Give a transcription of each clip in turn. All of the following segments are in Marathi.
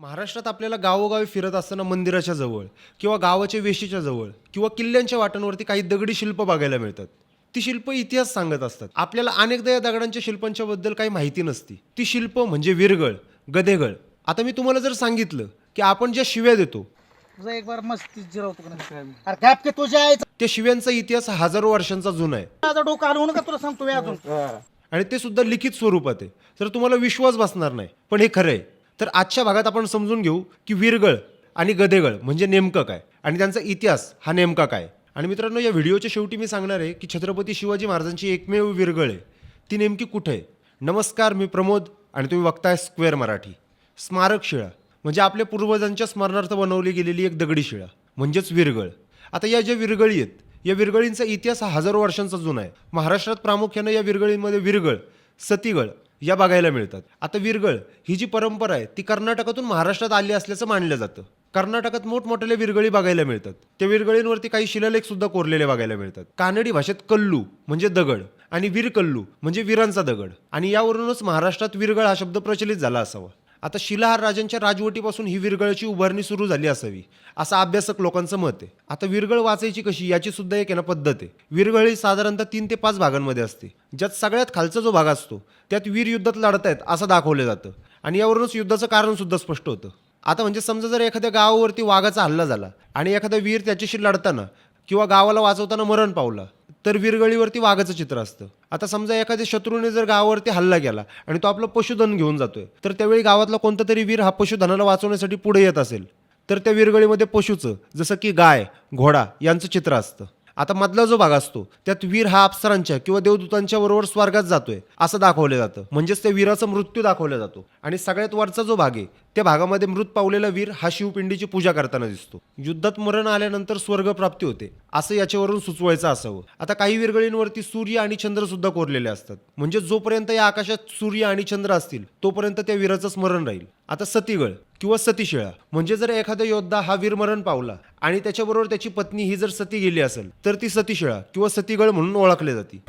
महाराष्ट्रात आपल्याला गावोगावी फिरत असताना मंदिराच्या जवळ किंवा गावाच्या वेशीच्या जवळ किंवा किल्ल्यांच्या वाटांवरती काही दगडी शिल्प बघायला मिळतात. ती शिल्प इतिहास सांगत असतात. आपल्याला अनेकदा या दगडांच्या शिल्पांच्या बद्दल काही माहिती नसती. ती शिल्प म्हणजे विरगळ गदेगळ. आता मी तुम्हाला जर सांगितलं की आपण ज्या शिव्या देतो तुझा एक बार मस्ती जिरवतो का नाही? अरे गॅप के तुझ्या आईचा त्या शिव्यांचा इतिहास हजारो वर्षांचा जुना आहे. माझा डोकं नका तुला सांगतो मी अजून आणि ते सुद्धा लिखित स्वरूपात आहे. तर तुम्हाला विश्वास बसणार नाही पण हे खरं आहे. तर आजच्या भागात आपण समजून घेऊ की विरगळ आणि गदेगळ म्हणजे नेमकं काय? आणि त्यांचा इतिहास हा नेमका काय? आणि मित्रांनो या व्हिडिओच्या शेवटी मी सांगणार आहे की छत्रपती शिवाजी महाराजांची एकमेव विरगळ आहे ती नेमकी कुठे आहे? नमस्कार मी प्रमोद आणि तुम्ही बघताय स्क्वेअर मराठी. स्मारक शिळा म्हणजे आपल्या पूर्वजांच्या स्मरणार्थ बनवली गेलेली एक दगडी शिळा म्हणजेच विरगळ. आता या ज्या विरगळी आहेत या विरगळींचा इतिहास हा हजारो वर्षांचा जुना आहे. महाराष्ट्रात प्रामुख्यानं या विरगळींमध्ये विरगळ सतीगळ या बघायला मिळतात. आता विरगळ ही जी परंपरा आहे ती कर्नाटकातून महाराष्ट्रात आली असल्याचं मानलं जातं. कर्नाटकात मोठमोठ्या विरगळी बघायला मिळतात. त्या विरगळींवरती काही शिलालेख सुद्धा कोरलेले बघायला मिळतात. कानडी भाषेत कल्लू म्हणजे दगड आणि वीरकल्लू म्हणजे वीरांचा दगड. आणि यावरूनच महाराष्ट्रात विरगळ हा शब्द प्रचलित झाला असावा. आता शिलाहार राजांच्या राजवटीपासून ही विरगळची उभारणी सुरू झाली असावी असं अभ्यासक लोकांचं मत आहे. आता विरगळ वाचायची कशी याची सुद्धा एक आहे ना पद्धत आहे. विरगळ ही साधारणतः तीन ते पाच भागांमध्ये असते ज्यात सगळ्यात खालचा जो भाग असतो त्यात वीर युद्धात लढतायत असं दाखवलं जातं. आणि यावरूनच युद्धाचं कारण सुद्धा स्पष्ट होतं. आता म्हणजे समजा जर एखाद्या गावावरती वाघाचा हल्ला झाला आणि एखादा वीर त्याच्याशी लढताना किंवा गावाला वाचवताना मरण पावला तर विरगळीवरती वाघाचं चित्र असतं. आता समजा एखाद्या शत्रूने जर गावावरती हल्ला केला आणि तो आपलं पशुधन घेऊन जातोय तर त्यावेळी गावातला कोणता तरी वीर हा पशुधनाला वाचवण्यासाठी पुढे येत असेल. तर त्या विरगळीमध्ये पशुचं जसं की गाय घोडा यांचं चित्र असतं. आता मधला जो भाग असतो त्यात वीर हा अप्सरांच्या किंवा देवदूतांच्या बरोबर स्वर्गात जातोय असं दाखवलं जातं. म्हणजेच त्या वीराचा मृत्यू दाखवला जातो. आणि सगळ्यात वरचा जो भाग आहे त्या भागामध्ये मृत पावलेला वीर हा शिवपिंडीची पूजा करताना दिसतो. युद्धात मरण आल्यानंतर स्वर्ग प्राप्ती होते. असं याच्यावरून सुचवायचं असावं. आता काही विरगळींवरती सूर्य आणि चंद्र सुद्धा कोरलेले असतात. म्हणजे जोपर्यंत या आकाशात सूर्य आणि चंद्र असतील तोपर्यंत त्या वीराचं स्मरण राहील. आता सतीगळ किंवा सतीशिळा म्हणजे जर एखादा योद्धा हा वीरमरण पावला आणि त्याच्याबरोबर त्याची पत्नी ही जर सती गेली असेल तर ती सतीशिळा किंवा सतीगळ म्हणून ओळखली जाते.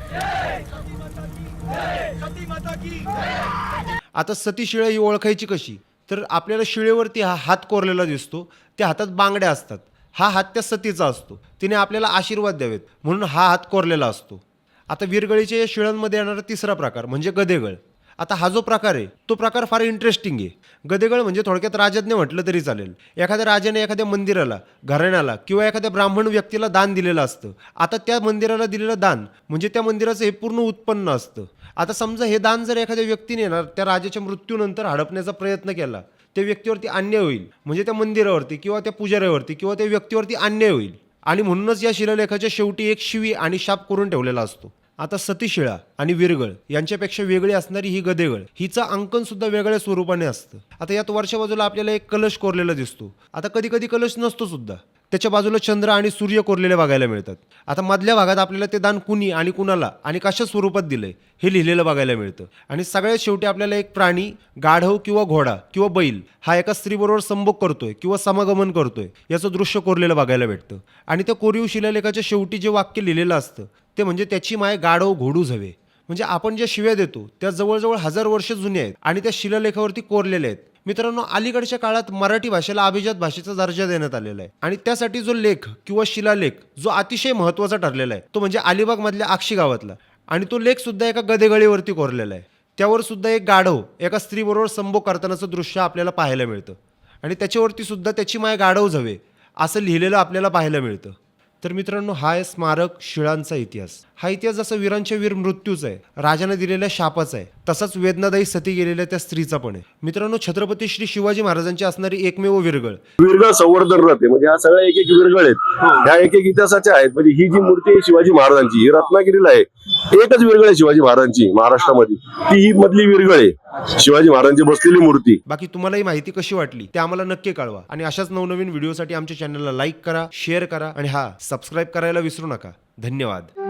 आता सतीशिळा ही ओळखायची कशी? तर आपल्याला शिळेवरती हा हात कोरलेला दिसतो त्या हातात बांगड्या असतात. हा हात त्या सतीचा असतो. तिने आपल्याला आशीर्वाद द्यावेत. म्हणून हा हात कोरलेला असतो. आता विरगळीच्या या शिळांमध्ये येणारा तिसरा प्रकार म्हणजे गदेगळ. आता हा जो प्रकार आहे तो प्रकार फार इंटरेस्टिंग आहे. गदेगळ म्हणजे थोडक्यात राजज्ञ म्हटलं तरी चालेल. एखाद्या राजाने एखाद्या मंदिराला घराण्याला किंवा एखाद्या ब्राह्मण व्यक्तीला दान दिलेलं असतं. आता त्या मंदिराला दिलेलं दान म्हणजे त्या मंदिराचं हे पूर्ण उत्पन्न असतं. आता समजा हे दान जर एखाद्या व्यक्तीने ना त्या राजाच्या मृत्यूनंतर हडपण्याचा प्रयत्न केला त्या व्यक्तीवरती अन्याय होईल. म्हणजे त्या मंदिरावरती किंवा त्या पुजाऱ्यावरती किंवा त्या व्यक्तीवरती अन्याय होईल. आणि म्हणूनच या शिलालेखाच्या शेवटी एक शिवी आणि शाप करून ठेवलेला असतो. आता सतीशिळा आणि विरगळ यांच्यापेक्षा वेगळी असणारी ही गदेगळ हिचं अंकन सुद्धा वेगळ्या स्वरूपाने असतं. आता यात वरच्या बाजूला आपल्याला एक कलश कोरलेला दिसतो. आता कधी कधी कलश नसतो सुद्धा. त्याच्या बाजूला चंद्र आणि सूर्य कोरलेले बघायला मिळतात. आता मधल्या भागात आपल्याला ते दान कुणी आणि कुणाला आणि कशा स्वरूपात दिलंय हे लिहिलेलं बघायला मिळतं. आणि सगळ्यात शेवटी आपल्याला एक प्राणी गाढव किंवा घोडा किंवा बैल हा एका स्त्रीबरोबर संभोग करतोय किंवा समागमन करतोय याचं दृश्य कोरलेलं बघायला भेटतं. आणि त्या कोरीव शिलालेखाच्या शेवटी जे वाक्य लिहिलेलं असतं ते म्हणजे त्याची माय गाढव घोडू हवे. म्हणजे आपण ज्या शिव्या देतो त्या जवळजवळ हजार वर्ष जुने आहेत आणि त्या शिलालेखावरती कोरलेल्या आहेत. मित्रांनो अलीकडच्या काळात मराठी भाषेला अभिजात भाषेचा दर्जा देण्यात आलेला आहे. आणि त्यासाठी जो लेख किंवा शिलालेख जो अतिशय महत्त्वाचा ठरलेला आहे तो म्हणजे अलिबागमधल्या आक्षी गावातला. आणि तो लेख सुद्धा एका गदेगळीवरती कोरलेला आहे. त्यावर सुद्धा एक गाढव एका स्त्रीबरोबर संभोग करतानाचं दृश्य आपल्याला पाहायला मिळतं. आणि त्याच्यावरती सुद्धा त्याची माय गाढव झवे असं लिहिलेलं आपल्याला पाहायला मिळतं. तर मित्रांनो हा आहे स्मारक शिळांचा इतिहास. हा इतिहास जसा वीरांच्या वीर मृत्यूचा आहे राजाने दिलेल्या शापाचा आहे. तसाच वेदनादायी सती गेलेल्या त्या स्त्रीचा पण आहे. मित्रांनो छत्रपती श्री शिवाजी महाराजांची असणारी एकमेव विरगळ विरगळ संवर्धन रथ आहे. म्हणजे ह्या सगळ्या एक एक विरगळ आहेत ह्या एक एक इतिहासाच्या आहेत. म्हणजे ही जी मूर्ती आहे शिवाजी महाराजांची ही रत्नागिरीला आहे. एकच विरगळ आहे शिवाजी महाराजांची महाराष्ट्रामध्ये. ती ही मधली विरगळ आहे. शिवाजी महाराजांची बसलेली मूर्ती. बाकी तुम्हाला ही माहिती कशी वाटली ते आम्हाला नक्की कळवा. आणि अशाच नवनवीन व्हिडिओसाठी आमच्या चॅनलला लाईक करा शेअर करा आणि हा सबस्क्राईब करायला विसरू नका. धन्यवाद.